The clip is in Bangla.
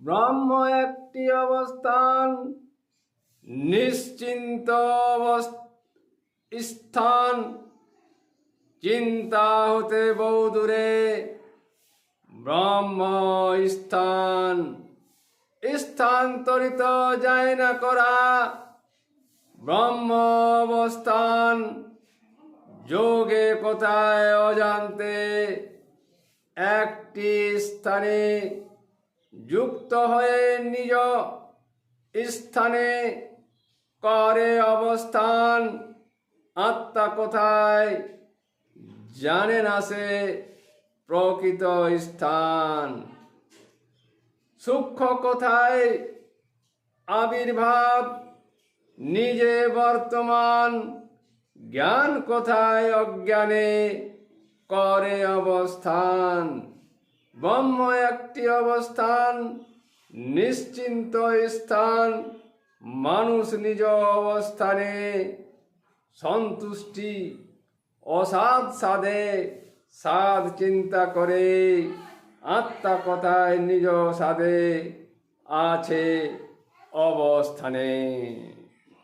ব্রহ্ম একটি অবস্থান, নিশ্চিন্ত স্থান। চিন্তা হতে বহুদূরে ব্রহ্ম স্থান। স্থানান্তরিত যায় না করা। ব্রহ্ম অবস্থান, যোগে কোথায় অজান্তে একটি স্থানে যুক্ত হয়ে নিজ স্থানে করে অবস্থান। আত্মা কোথায়? জানে না সে প্রকৃত স্থান। সূক্ষ্ম কোথায়? আবির্ভাব। নিজে বর্তমান। জ্ঞান কোথায়? অজ্ঞানে করে অবস্থান। ব্রহ্ম একটি অবস্থান, নিশ্চিন্ত স্থান, মানুষ নিজ অবস্থানে সন্তুষ্টি, অসাধ সাধে সাধ চিন্তা করে, আত্মা কথায় নিজ সাধে আছে অবস্থানে।